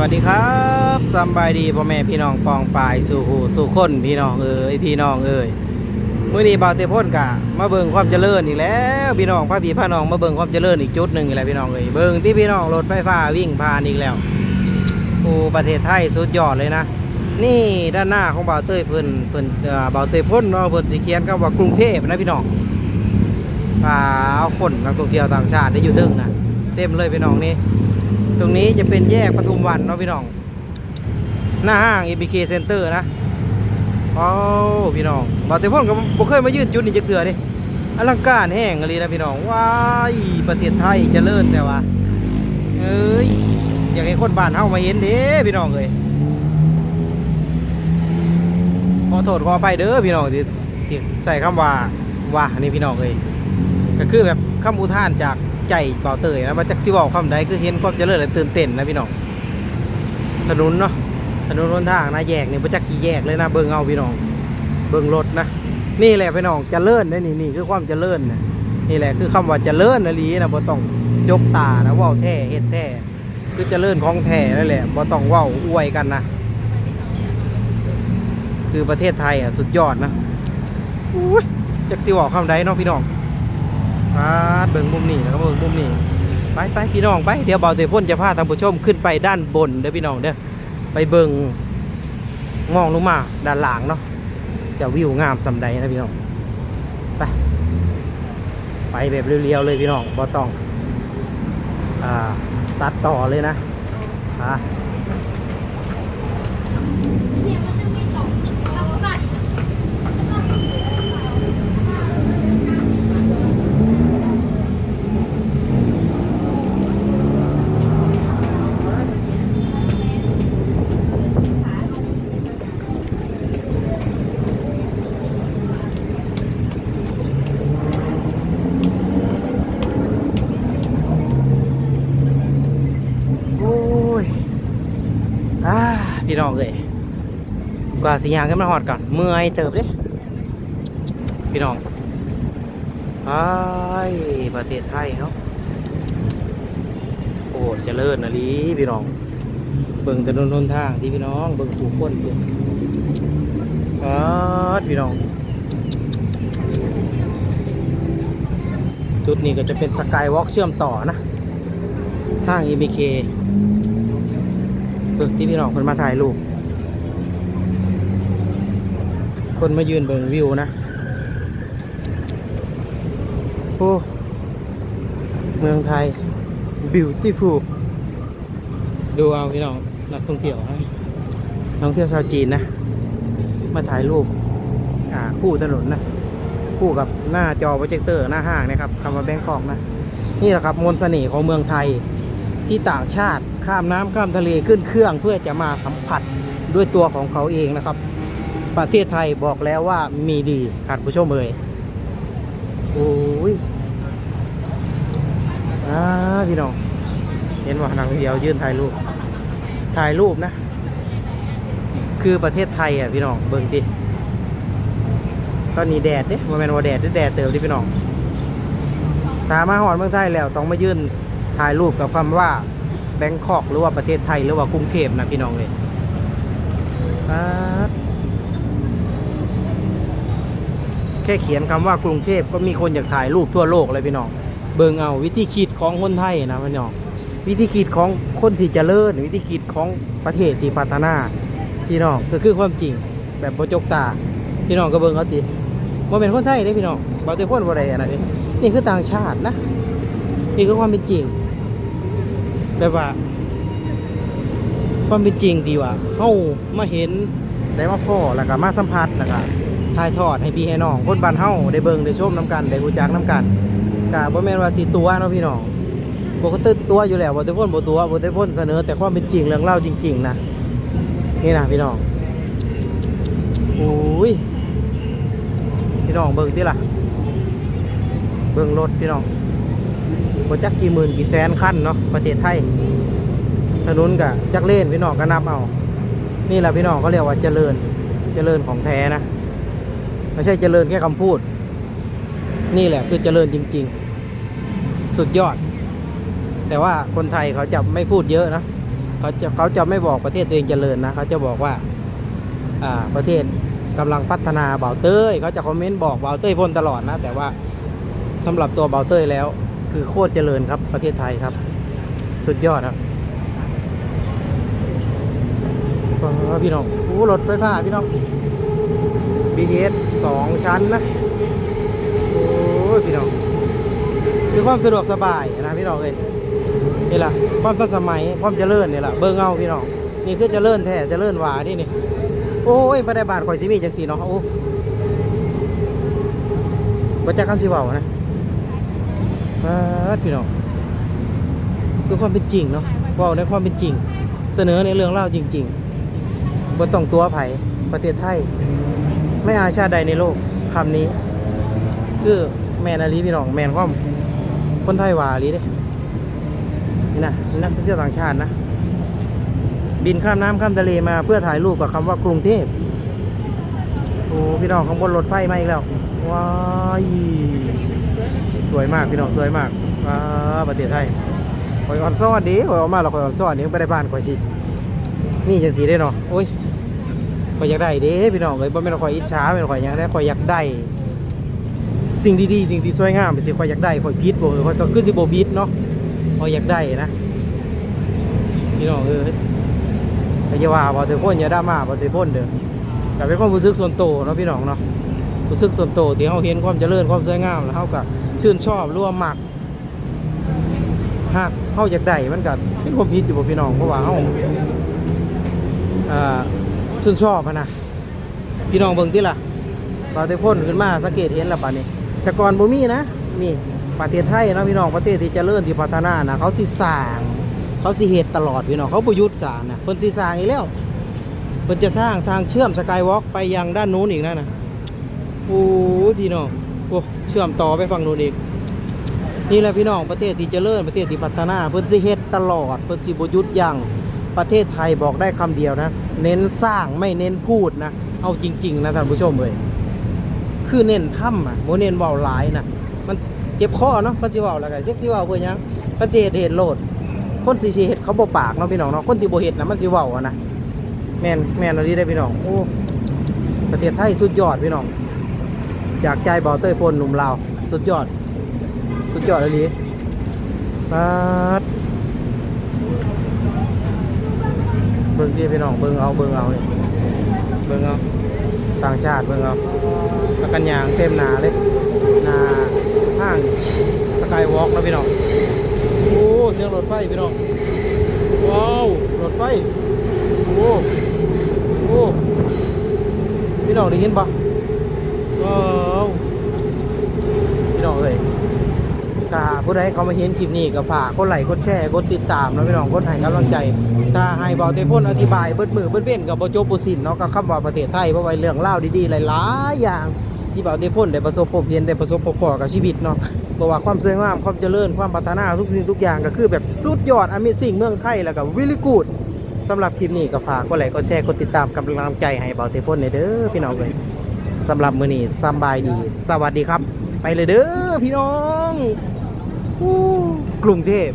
วัสดีครับสบายดีพ่อแม่พี่น้องปองปายสู่หูสู่คนพี่น้องเอ้ยพี่น้องเอ้ยมื้อนี้บ่าวเตพ่นกะมาเบิ่งความเจริญอีกแล้วพี่น้องพาพี่พาน้องมาเบิ่งความเจริญอีกจุดหนึ่งอีกแล้วพี่น้องเอ้ยเบิ่งที่พี่น้องรถไฟฟ้าวิ่งผ่านอีกแล้วโอ้ประเทศไทยสุดยอดเลยนะ นี่ด้านหน้าของบ่าวเต้ยเพิ่นเพิ่นบ่าวเต้พ่นเนาะเพิ่นสิเขียนคำว่ากรุงเทพนะพี่น้องพาเอาคนนักท่องเที่ยวต่างชาติได้อยู่ถึงนะเต็มเลยพี่น้องนี่ ตรงนี้จะเป็นแยกปทุมวันเนาะพี่น้อง หน้าห้าง ABK Center นะโอ้พี่น้องบอกแต่พ่นก็บ่เคยมายืนจุดนี้จะเกือดิอลังการแห้งเลยนะพี่น้องว้ายประเทศไทยเจริญแต่ว่าเอ้ยอยากให้คนบ้านเฮามาเห็นเด้พี่น้องเอ้ยขอโทษขอไปเด้อพี่น้องที่ใส่คำว่าว่านี่พี่น้องเอ้ยก็คือแบบคำอุทานจาก ใจเบาเตยนะมาจากสิเว้าคำใดคือเห็นความเจริญและตื่นเต้นนะพี่น้องถนนเนาะถนนหนทางนะแยกเนี่ประจักกี่แยกเลยนะเบิ่งเอาพี่น้อง เบิ่งรถนะนี่แหละพี่น้องเจริญนะนี่นี่คือความเจริญนะนี่แหละคือคำว่าเจริญนะลีนะบ่ต้องยกตานะว้าแท้เฮ็ดแท้คือเจริญของแท้นั่นแหละบ่ต้องว้าอวยกันนะคือประเทศไทยอะสุดยอดนะอุ้ยจักสิว้าคำใดเนาะพี่น้อง ปาดเบิ่งมุมนี้แล้วก็เบิ่งมุมนี้ไปไปพี่น้องไปเดี๋ยวเบาเตพ่นจะพาท่านผู้ชมขึ้นไปด้านบนเด้อพี่น้องเด้อไปเบิงมองลงมาด้านหลังเนาะจะวิวงามสำใดนะพี่น้องไปไปแบบเรียวๆเลยพี่น้องบ่ต้องอตัดต่อเลยนะอะ เนี่ยมันจะมีสองตึกเท่ากัน โอ้ยอ่า พี่น้องเอ้ยกว่าสิยางขึ้นมาหอดก่อนเมื่อยเติบเด้พี่น้องไอ้ประเทศไทยเนาะโอ้เจริญนะลีพี่น้อง เบิ่งถนนหนทางที่พี่น้อง เบิ่งผู้คนเบิ่งอ๋อพี่น้อง จุดนี้ก็จะเป็นสกายวอล์กเชื่อมต่อนะห้าง EBK เค บิ่งที่พี่น้องคนมาถ่ายรูปคนมายืนเบิ่งวิวนะโอ้เมืองไทย beautiful ดูเอาพี่น้องนักท่องเที่ยวนะนักท่องเที่ยวชาวจีนนะ มาถ่ายรูปอ่าคู่ถนนนะ คู่กับหน้าจอโปรเจคเตอร์หน้าห้างนะครับคำว่าแบงคอกนะ นี่แหละครับมนต์เสน่ห์ของเมืองไทยที่ต่างชาติ ข้ามน้ำข้ามทะเลขึ้นเครื่องเพื่อจะมาสัมผัสด้วยตัวของเขาเองนะครับ ประเทศไทยบอกแล้วว่ามีดีขาดผู้ชมเอ่ยโอ้ยอ่าพี่น้องเห็นว่านังเที่ยวยื่นถ่ายรูปถ่ายรูปนะ คือประเทศไทยอะพี่น้องเบิ่งดิตอนนี้แดดเด้โมเมนว่าแดดด้แดดเติมดิพี่น้องตามมาหอดเมืองไทยแล้วต้องมายื่นถ่ายรูปกับคำว่า แบงคอกหรือว่าประเทศไทยหรือว่ากรุงเทพนะพี่น้องเลยแค่เขียนคำว่ากรุงเทพก็มีคนอยากถ่ายรูปทั่วโลกเลยพี่น้อง เบิ่งเอาวิธีคิดของคนไทยนะพี่น้อง วิธีคิดของคนที่เจริญวิธีคิดของประเทศที่พัฒนาพี่น้องก็คือความจริงแบบโบจกตา พี่น้องก็เบิ่งเอาติว่าเป็นคนไทยได้พี่น้องบาเตพ่นบ่ได้อันนั้นนี่นี่คือต่างชาตินะ นี่คือความเป็นจริง แบบว่า ความเป็นจริงดีว่าเฮามาเห็นได้มาพ่อแล้วก็มาสัมผัสแล้วก็ถ่ายทอดให้พี่ให้น้องคนบ้านเฮาได้เบิ่งได้ชมน้ำกันได้รู้จักน้ำกันก็บ่แม่นว่าสิตัวเนาะพี่น้องบ่ก็ตึกตัวอยู่แล้วบ่ได้พ่นบ่ตัวบ่ได้พ่นเสนอ แต่ความเป็นจริงเรื่องเล่าจริง ๆ นะนี่นะพี่น้องโอ้ยพี่น้องเบิ่งติล่ะ เบิ่งรถพี่น้อง บจักกี่หมื่นกี่แสนคันเนาะประเทศไทยถนนกะจักเล่นพี่น้องก็นับเอา นี่แหละพี่น้องเขาเรียกว่าเจริญเจริญของแท้นะไม่ใช่เจริญแค่คำพูด นี่แหละคือเจริญจริง ๆ สุดยอด แต่ว่าคนไทยเขาจะไม่พูดเยอะนะเขาจะเขาจะไม่บอกประเทศตัวเองเจริญนะเขาจะบอกว่าอ่าประเทศกำลังพัฒนาเบาเต้ยเขาจะคอมเมนต์บอกเบาเต้ยพ่นตลอดนะ แต่ว่าสำหรับตัวเบาเต้ยแล้ว คือโคตรเจริญครับประเทศไทยครับ สุดยอดครับพี่น้องโอ้รถไฟฟ้าพี่น้อง BTS สองชั้นนะโอ้พี่น้องมีความสะดวกสบายนะพี่น้องเลยนี่แหละความทันสมัยความเจริญนี่แหละเบิ่งเอาพี่น้องนี่คือเจริญแท้เจริญหวานี่นี่โอ้ยประเดี๋ยวบาทข่อยสิมีจังสีเนาะโอ้บัจักคำสิเว้านะ เออพี่น้องคือความเป็นจริงเนาะว้าในความเป็นจริง เสนอในเรื่องเล่าจริงๆบ่ต้องตัวไผ่ประเทศไทย ไม่อาชาติใดในโลกคำนี้ คือแมนอาลีพี่น้องแมนความคนไทยว่าลีเด้นี่นะนี่นักท่องเที่ยวต่างชาตินะ บินข้ามน้ำข้ามทะเลมาเพื่อถ่ายรูปกับคำว่ากรุงเทพโอ้พี่น้องข้างบนรถไฟมาอีกแล้วว้าย วยมากพี่น้องสวยมากว้าประเทศไทยคอยออนซ่อนดีคอยออกมาเราคอยออนซ่อนนี่ไม่ได้บ้านคอยสินี่จังสีได้เนาะโอ้ยคอยอยากได้เด้พี่น้องเลยบ่แม่นว่าคอยอิจฉาแม่นคอยอยากได้คอยอยากได้ สิ่งดีๆสิ่งที่สวยงามเป็นสิ่งคอยอยากได้คอยพิษบ่เออคอยก็คือสิบ่พิษเนาะคอยอยากได้นะพี่น้องเอ้ยอย่าว่าบ่ถือพ่นอย่าด่ามาบ่ถือพ่นเด้อแต่เป็นความรู้สึกส่วนตัวเนาะพี่น้องเนาะรู้สึกส่วนตัวที่เฮาเห็นความเจริญความสวยงามแล้วเฮาก็ ชื่นชอบหรือว่ามักหากเฮาอยากได้มันก็เป็นความผิดอยู่บ่พี่น้องเพราะว่าเฮาเอ่อชื่นชอบนะพี่น้องเบิ่งติล่ะปฏิพ่นขึ้นมาสังเกตเห็นล้วป่านนี้แต่ก่อนบ่มีนะนี่ประเทศไทยนะพี่น้องประเทศที่เจริญที่พัฒนานะเขาสิสร้างเขาสิเฮ็ดตลอดพี่น้องเขาบ่หยุดสร้างนะเพิ่นสิสร้างอีกแล้วเพิ่นจะสร้างทางเชื่อมสกายวอล์กไปยังด้านนู้นอีกนะนะโอ้พี่น้อง อ้เชื่อมต่อไปฝั่งนู้นอีก นี่แหละพี่น้องประเทศที่เจริญประเทศที่พัฒนาเพิ่นสิเฮ็ดตลอดเพิ่นสิบ่หยุดยั้งประเทศไทยบอกได้คำเดียวนะ เน้นสร้างไม่เน้นพูดนะ เอาจริง ๆ นะท่านผู้ชมเอ้ยคือเน้นถ้ำอะโมเน้นเบาหลายนะมันเจ็บคอเนาะก็สิเว้าแล้วกันเจ็กสิเว้าเพื่อหยังก็สิเฮ็ดเฮ็ดโลดคนที่สิเฮ็ดเขาบ่ปากเนาะพี่น้องเนาะคนที่บ่เฮ็ดนะมันสิเว้าอะนะแม่นแม่นเอาดีได้พี่น้องโอ้ประเทศไทยสุดยอดพี่น้อง จากใจบาเต้ยพลหนุ่มลาสุดยอด สุดยอดเลยลีปาดเบิ่งที่พี่น้องเบิ่งเอาเบิ่งเอาเลยเบิ่งเอาต่างชาติเบิ่งเอาแล้วกันยางเต็มหนาเลยหนาห้างสกายวอล์กนะพี่น้องโอ้เสียงรถไฟพี่น้องว้าวรถไฟโอ้โอ้พี่น้องได้ยินปะว้าวพี่น้ องเลยถ้าผู้ใดเขามาเห็นคลิปนี้ก็ฝากกดไลค์กดแชร์กดติดตามนะพี่น้องกดให้กำลังใจ ถ้าให้เบาเตพ่นอธิบายเบิดมือเบิดเว้นกับโบโจบุสินเนาะก็คำว่าประเทศไทยเพราะว่าเรื่องเล่าดีๆหลายๆอย่างที่เบาเตพ่นได้ประสบพบเห็นได้ประสบพบพอกับชีวิตเนาะบอกว่าความสวยงามความเจริญความพัฒนาทุกสิ่งทุกอย่างก็คือแบบสุดยอดอเมซิ่งเมืองไทยแล้วก็วิลิกูดสำหรับคลิปนี้ก็ฝากกดไลค์กดแชร์กดติดตามกำลังใจให้เบาเตพ่นในเด้อพี่น้องเลยสำหรับมือนี้สบายดี สวัสดีครับ ไปเลยเด้อพี่น้องกรุงเทพ